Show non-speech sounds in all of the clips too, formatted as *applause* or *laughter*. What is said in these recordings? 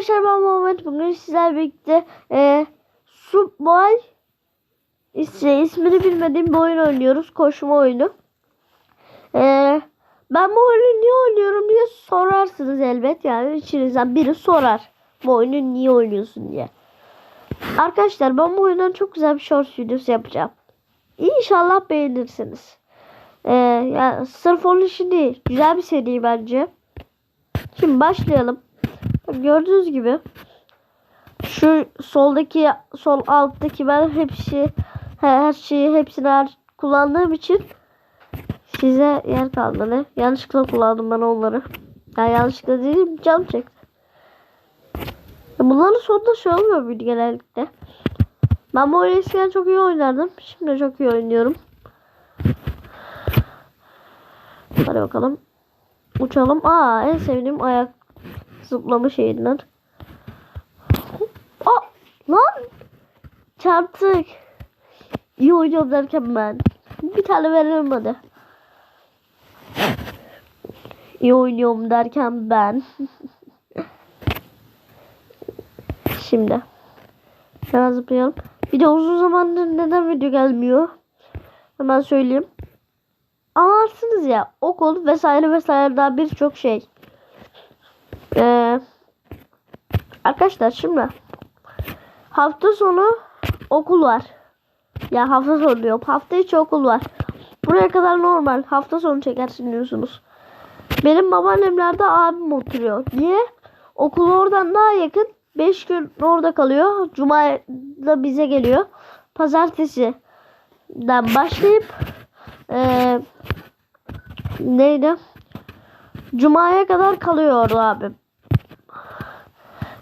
Arkadaşlar ben Muhammed bugün sizlerle birlikte e, Subway işte ismini bilmediğim bir oyun oynuyoruz. Koşma oyunu. E, ben bu oyunu niye oynuyorum diye sorarsınız elbet. Yani içinizden biri sorar. Bu oyunu niye oynuyorsun diye. Arkadaşlar ben bu oyundan çok güzel bir short videosu yapacağım. İnşallah beğenirsiniz. E, yani sırf onun için değil. Güzel bir seri bence. Şimdi başlayalım. Gördüğünüz gibi şu soldaki sol alttaki ben hepsi her şeyi hepsini her kullandığım için size yer kalmadı. Yanlışlıkla kullandım ben onları. Yani yanlışlıkla değil cam çekti. Bunların sonunda şey olmuyor muydu genellikle? Ben bu oyunu eskiden çok iyi oynardım. Şimdi çok iyi oynuyorum. Hadi bakalım. Uçalım. Aa en sevdiğim ayak zıplama şeyinden. Aa lan çarptık. İyi oynuyorum derken ben. Bir tane verelim hadi. İyi oynuyorum derken ben. *laughs* Şimdi. Hemen zıplayalım. Bir de uzun zamandır neden video gelmiyor? Hemen söyleyeyim. Anlarsınız ya okul vesaire vesaire daha birçok şey. Ee, arkadaşlar şimdi hafta sonu okul var. Ya hafta sonu diyorum. Hafta içi okul var. Buraya kadar normal. Hafta sonu çekersin diyorsunuz. Benim babaannemlerde abim oturuyor. Niye? Okul oradan daha yakın. 5 gün orada kalıyor. Cuma da bize geliyor. Pazartesi'den başlayıp ee, neydi? Cuma'ya kadar kalıyor orada abim.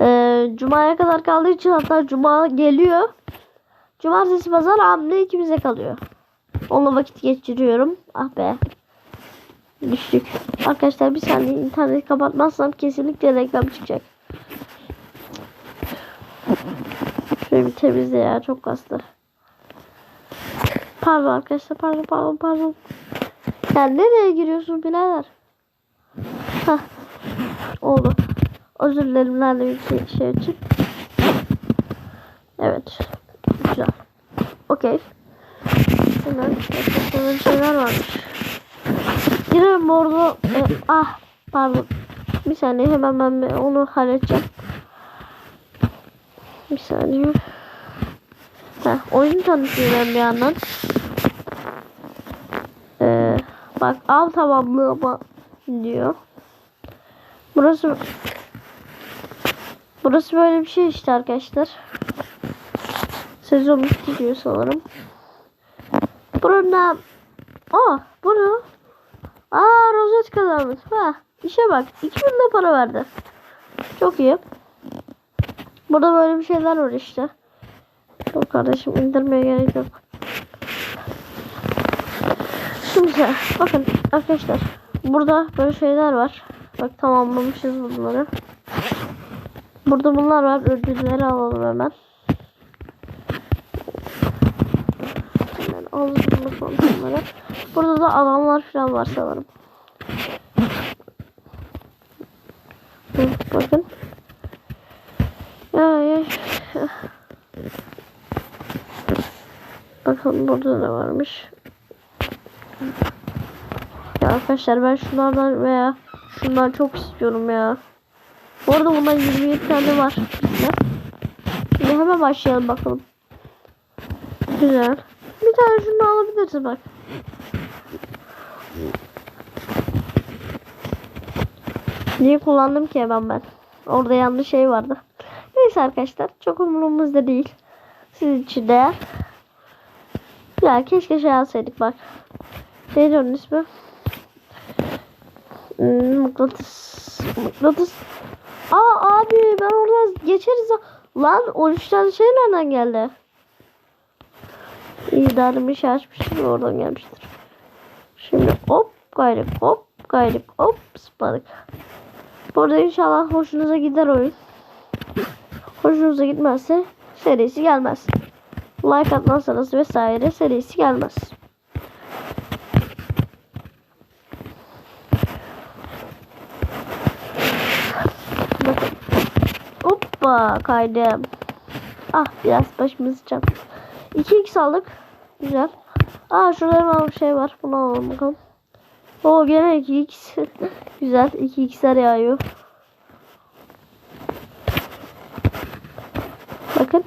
Ee, Cuma'ya kadar kaldığı için hatta Cuma geliyor. Cumartesi pazar abimle ikimize kalıyor. Onunla vakit geçiriyorum. Ah be. Düştük. Arkadaşlar bir saniye interneti kapatmazsam kesinlikle reklam çıkacak. Şöyle bir temizle ya çok kastı. Pardon arkadaşlar pardon pardon pardon. Ya nereye giriyorsun birader? Hah. Oldu. Özür dilerim nerede bir şey, şey için. Evet. Güzel. Okey. Hemen böyle şeyler varmış. Girelim orada. E, ah pardon. Bir saniye hemen ben onu halledeceğim. Bir saniye. Heh, oyunu tanıtıyorum bir yandan. Ee, bak av tamamlığı diyor. Burası Burası böyle bir şey işte arkadaşlar. Sezon bitti diyor sanırım. Burada Aa bunu Aa rozet kazanmış. Ha işe bak. 2000 de para verdi. Çok iyi. Burada böyle bir şeyler var işte. Dur kardeşim indirmeye gerek yok. Şimdi bakın arkadaşlar. Burada böyle şeyler var. Bak tamamlamışız bunları. Burada bunlar var. Ödülleri alalım hemen. Hemen alalım bunları. Burada da adamlar falan var sanırım. Bakın. Ya ya. Bakalım burada ne varmış. Ya arkadaşlar ben şunlardan veya şundan çok istiyorum ya. Bu arada bundan 27 tane var. Şimdi hemen başlayalım bakalım. Güzel. Bir tane şunu alabilirsin bak. Niye kullandım ki ben ben? Orada yanlış şey vardı. Neyse arkadaşlar çok umurumuzda değil. Siz için değer. Ya keşke şey alsaydık bak. Neydi onun ismi? Hmm, mıknatıs. Mıknatıs. Aa abi ben oradan geçeriz. Lan 13 tane şey nereden geldi? İyi daha bir şey oradan gelmiştir. Şimdi hop gayrık hop gayrık hop zıpladık. Burada inşallah hoşunuza gider oyun. Hoşunuza gitmezse serisi gelmez. Like atmazsanız vesaire serisi gelmez. Hoppa kaydım. Ah biraz başımızı çarptı. 2x aldık. Güzel. Aa şurada bir şey var. Bunu alalım bakalım. Oo gene 2x. *laughs* Güzel. 2x'ler yağıyor. Bakın.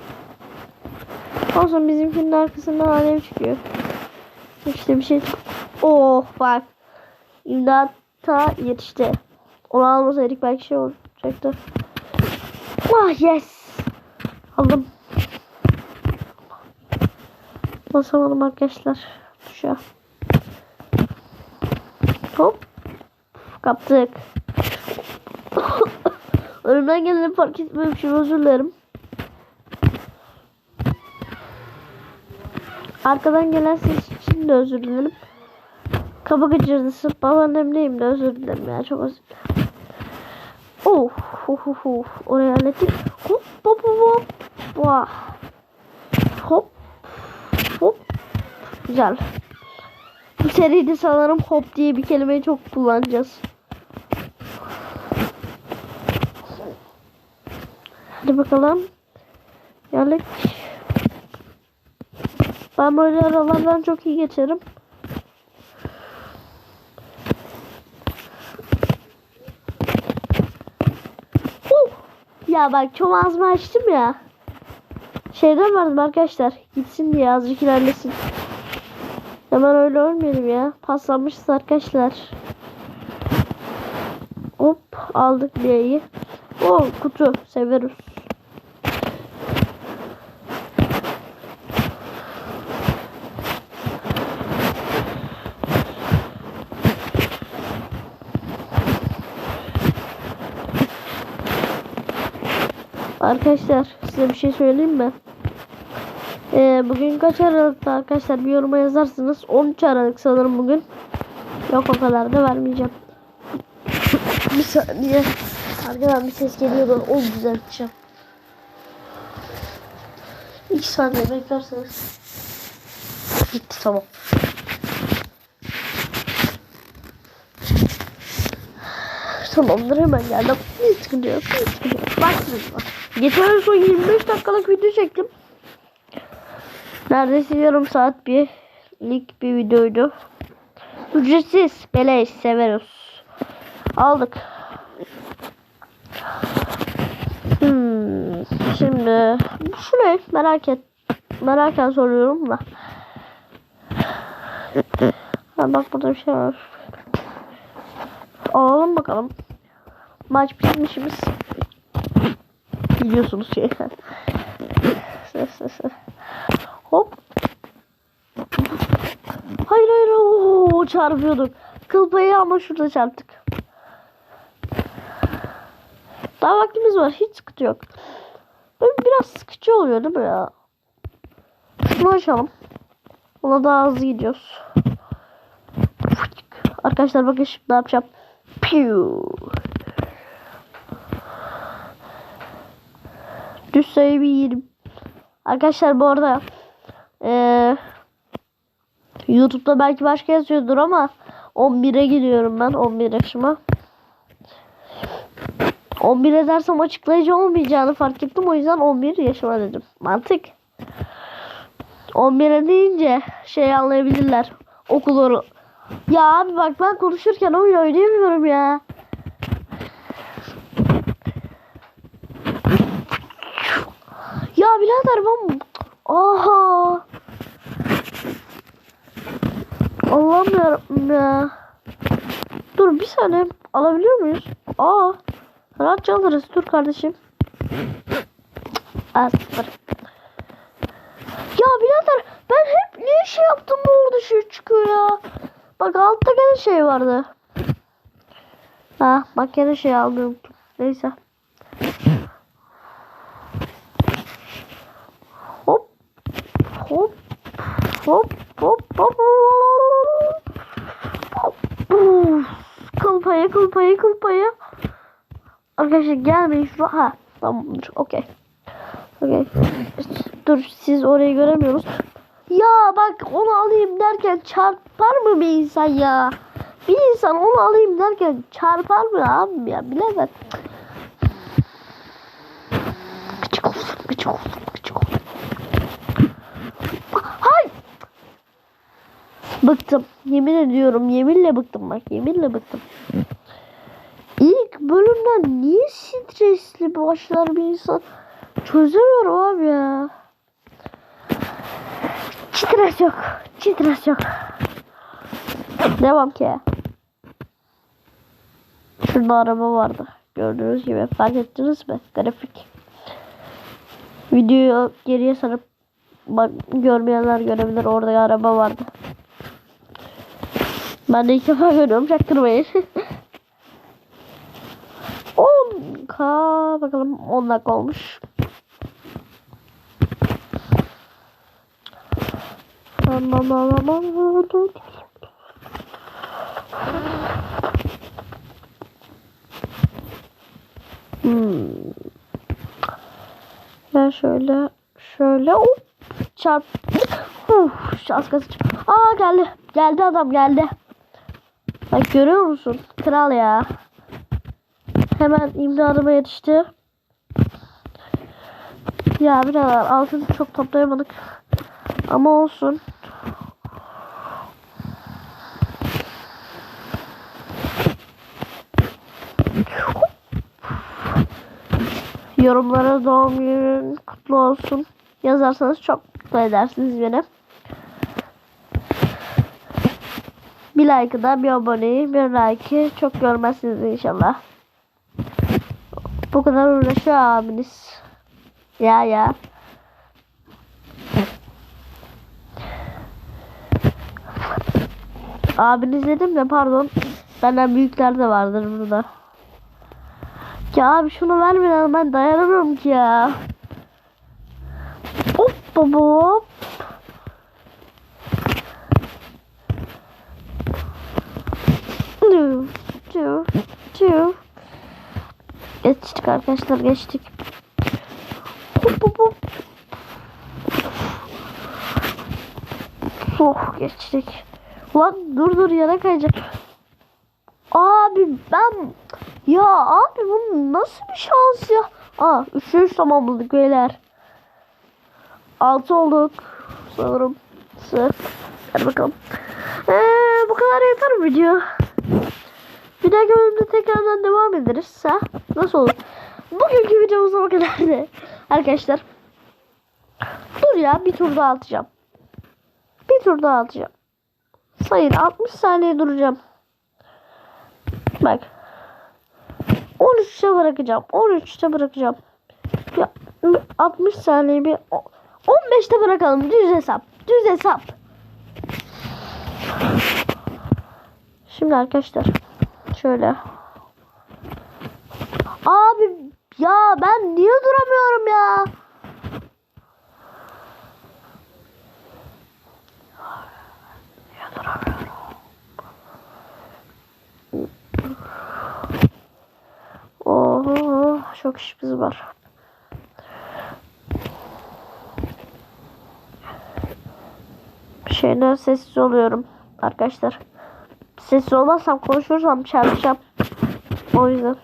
Olsun bizimkinin arkasından alev çıkıyor. İşte bir şey. Oh bak. İmdata yetişti. Onu almasaydık belki şey olacaktı. Ah yes. Aldım. Basamadım arkadaşlar. Tuşa. Hop. Kaptık. *laughs* Önümden geleni fark etmemişim özür dilerim. Arkadan gelen ses için de özür dilerim. Kaba gıcırdısı babaannemleyim de özür dilerim ya çok özür dilerim. Oh, oh, oh, oh. Oraya hallettik. Hop, hop, hop, hop. Hop, hop. Güzel. Bu seride sanırım hop diye bir kelimeyi çok kullanacağız. Hadi bakalım. Geldik. Ben böyle aralardan çok iyi geçerim. Ya bak çok ağzımı açtım ya. Şeyden vardım arkadaşlar. Gitsin diye azıcık ilerlesin. Hemen öyle ölmeyelim ya. Paslanmışız arkadaşlar. Hop aldık B'yi. O kutu severuz. Arkadaşlar size bir şey söyleyeyim mi? Ee, bugün kaç Aralık'ta arkadaşlar bir yoruma yazarsınız. 13 Aralık sanırım bugün. Yok o kadar da vermeyeceğim. bir saniye. Arkadan bir ses geliyor. Ben onu düzelteceğim. İki saniye beklerseniz. Gitti tamam. Tamamdır hemen geldim. Hiç sıkıntı yok. Hiç sıkıntı yok. Başlıyoruz. Geçen son 25 dakikalık video çektim. Neredeyse yarım saat bir lik bir videoydu. Ücretsiz. Beleş severuz. Aldık. Hmm, şimdi şu merak et. Meraken soruyorum da. Ha, bak burada bir şey var. Alalım bakalım. Maç bitmişimiz. Biliyorsunuz şey. Hop. Hayır hayır oo, çarpıyorduk. Kıl payı ama şurada çarptık. Daha vaktimiz var. Hiç sıkıntı yok. Böyle biraz sıkıcı oluyor değil mi ya? Şunu açalım. Ona daha hızlı gidiyoruz. Arkadaşlar bakın şimdi ne yapacağım. Piu. Düz sayı bir 20. Arkadaşlar bu arada ee, YouTube'da belki başka yazıyordur ama 11'e gidiyorum ben 11 yaşıma. 11 edersem açıklayıcı olmayacağını fark ettim. O yüzden 11 yaşıma dedim. Mantık. 11'e deyince şey anlayabilirler. Okulları. Ya abi bak ben konuşurken oyun oynayamıyorum ya. Birader ben... Aha. Allah'ım yarabbim ya. Dur bir saniye alabiliyor muyuz? Aa. Rahatça alırız. Dur kardeşim. Aa. Ya birader ben hep niye şey yaptım bu orada şey çıkıyor ya. Bak altta gene şey vardı. Ha bak gene şey aldım. Neyse. Hop. Hop. Hop. Hop. Hop. Payı kıl payı. Arkadaşlar gelmeyin şu ha tamamdır okey. Okey. Dur siz orayı göremiyoruz. Ya bak onu alayım derken çarpar mı bir insan ya? Bir insan onu alayım derken çarpar mı abi ya bilemem. Gıcık oldum gıcık oldum. Bıktım. Yemin ediyorum yeminle bıktım bak yeminle bıktım. İlk bölümden niye stresli başlar bir insan çözemiyorum abi ya. Stres yok. Stres yok. Devam ki. Şurada araba vardı. Gördüğünüz gibi fark ettiniz mi? Grafik. Videoyu geriye sarıp bak görmeyenler görebilir. Orada araba vardı. Ben de ilk defa görüyorum. Çaktırmayın. *laughs* 10k bakalım 10 dakika olmuş. Hmm. Ben şöyle şöyle hop çarptık. Uf, az. Aa geldi. Geldi adam geldi. Bak görüyor musun? Kral ya. Hemen imdadıma yetişti. Ya birader altını çok toplayamadık. Ama olsun. Yorumlara doğum günün kutlu olsun yazarsanız çok mutlu edersiniz beni. Bir like'ı da bir aboneyi bir like'ı çok görmezsiniz inşallah. Bu kadar uğraşıyor abiniz. Ya ya. Abiniz dedim de pardon. Benden büyükler de vardır burada. Ya abi şunu vermeden ben dayanamıyorum ki ya. Hop baba hop. Geçtik arkadaşlar geçtik. Hop hop hop. Oh geçtik. Lan dur dur yana kayacak. Abi ben ya abi bu nasıl bir şans ya? Aa 3 3 tamamladık beyler. 6 olduk sanırım. Sırf. Hadi bakalım. Ee, bu kadar yeter mi video? Bir dahaki bölümde tekrardan devam ederiz. Ha? Nasıl olur? Bugünkü videomuz o kadardı. *laughs* Arkadaşlar. Dur ya bir tur daha atacağım. Bir tur daha atacağım. Sayın 60 saniye duracağım. Bak. 13'te bırakacağım. 13'te bırakacağım. Ya 60 saniye bir 15'te bırakalım. Düz hesap. Düz hesap. Şimdi arkadaşlar şöyle. Abi ya ben niye duramıyorum ya? Duramıyorum? Oho çok işimiz var. Şeyden sessiz oluyorum arkadaşlar. Sessiz olmazsam konuşursam çarpacağım. O yüzden.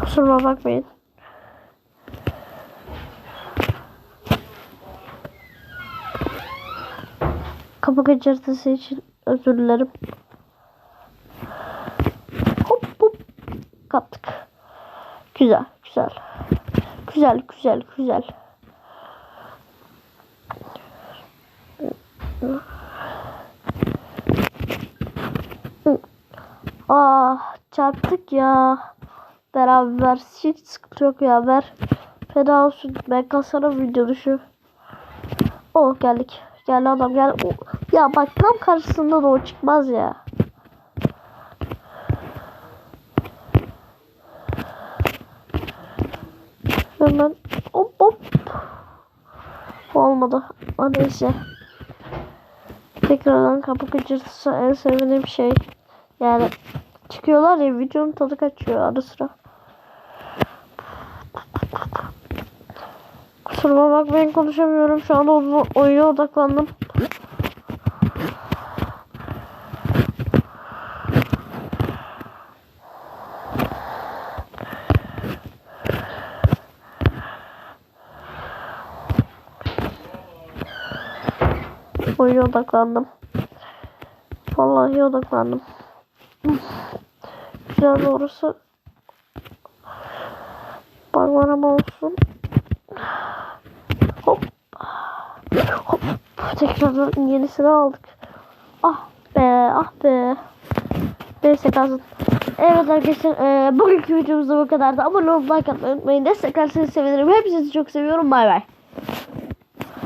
Kusuruma bakmayın. Kapı gıcırtısı için özür dilerim. Hop hop. Kaptık. Güzel güzel. Güzel güzel güzel. Ah çarptık ya. Beraber hiç sıkıntı yok ya ver. Feda olsun. Ben kasarım video dışı. Oh geldik. Geldi adam gel. Oh. Ya bak tam karşısında da o çıkmaz ya. Hemen hop hop. Olmadı. O neyse. Tekrardan kapı gıcırtısı en sevdiğim şey. Yani çıkıyorlar ya videonun tadı kaçıyor ara sıra. Kusuruma bakmayın konuşamıyorum. Şu an oyuna odaklandım. Oyuna odaklandım. Vallahi odaklandım. Güzel doğrusu. Barbaram olsun. Hop. Hop. Tekrardan yenisini aldık. Ah be ah be. Neyse kalsın. Evet arkadaşlar e, bugünkü videomuz da bu kadardı. Abone olmayı like atmayı unutmayın. Desteklerseniz sevinirim. Hepinizi çok seviyorum. Bay bay.